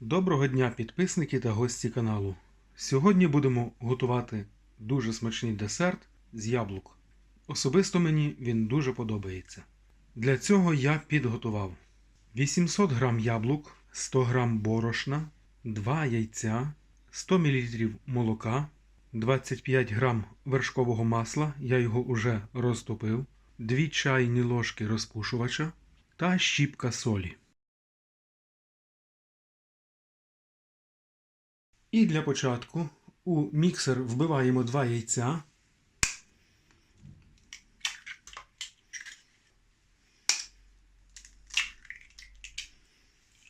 Доброго дня, підписники та гості каналу. Сьогодні будемо готувати дуже смачний десерт з яблук. Особисто мені він дуже подобається. Для цього я підготував 800 г яблук, 100 г борошна, 2 яйця, 100 мл молока, 25 г вершкового масла, я його уже розтопив, 2 чайні ложки розпушувача та щіпка солі. І для початку у міксер вбиваємо два яйця.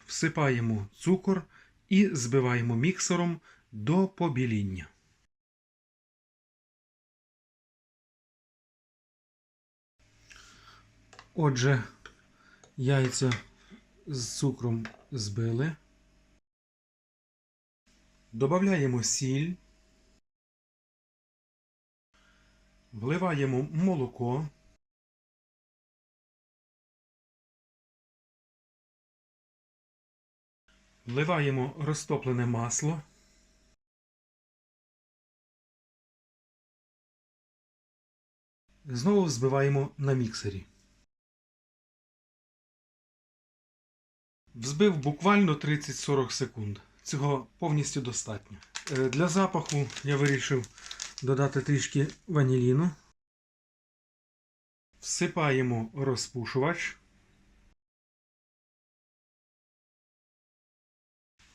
Всипаємо цукор і збиваємо міксером до побіління. Отже, яйця з цукром збили. Добавляємо сіль, вливаємо молоко, вливаємо розтоплене масло, знову взбиваємо на міксері. Взбив буквально 30-40 секунд. Цього повністю достатньо. Е, Для запаху я вирішив додати трішки ваніліну. Всипаємо розпушувач.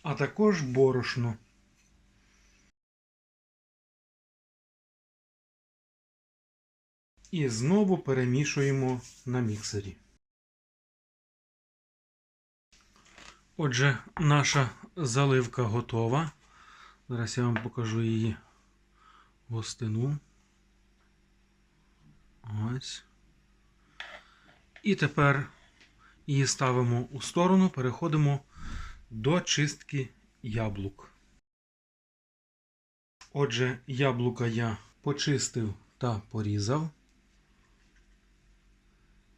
А також борошно. І знову перемішуємо на міксері. Отже, наша заливка готова. Зараз я вам покажу її густину. Ось. І тепер її ставимо у сторону, переходимо до чистки яблук. Отже, яблука я почистив та порізав.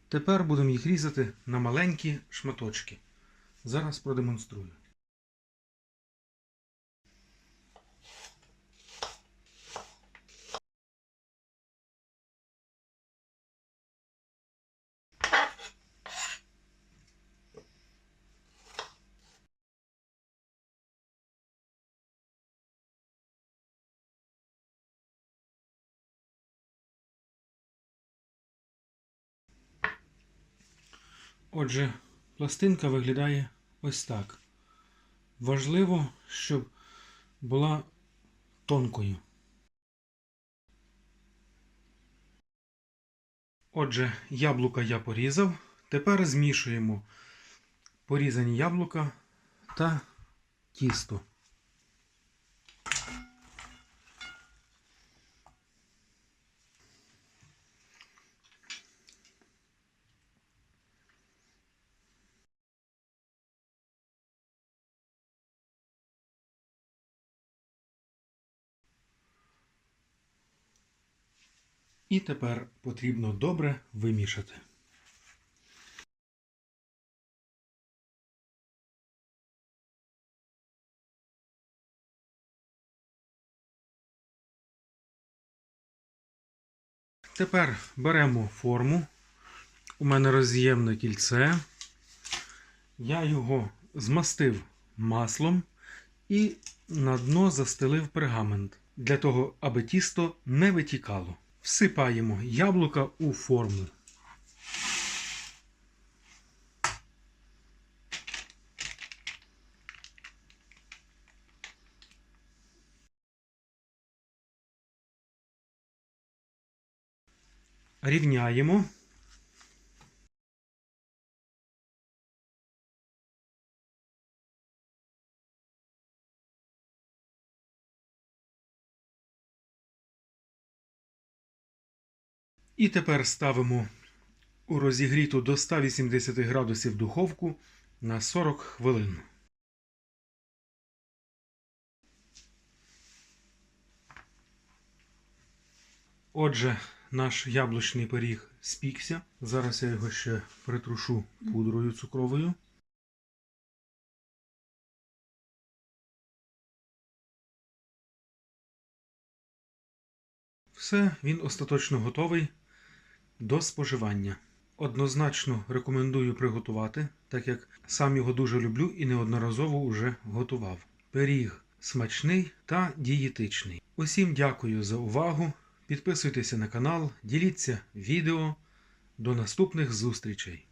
Тепер будемо їх різати на маленькі шматочки. Зараз продемонструю. Отже, пластинка виглядає ось так. Важливо, щоб була тонкою. Отже, яблука я порізав. Тепер змішуємо порізані яблука та тісто. І тепер потрібно добре вимішати. Тепер беремо форму. У мене роз'ємне кільце. Я його змастив маслом і на дно застелив пергамент для того, аби тісто не витікало. Всипаємо яблука у форму. Рівняємо. І тепер ставимо у розігріту до 180 градусів духовку на 40 хвилин. Отже, наш яблучний пиріг спікся. Зараз я його ще притрушу пудрою цукровою. Все, він остаточно готовий до споживання. Однозначно рекомендую приготувати, так як сам його дуже люблю і неодноразово уже готував. Пиріг смачний та дієтичний. Усім дякую за увагу. Підписуйтеся на канал, діліться відео. До наступних зустрічей!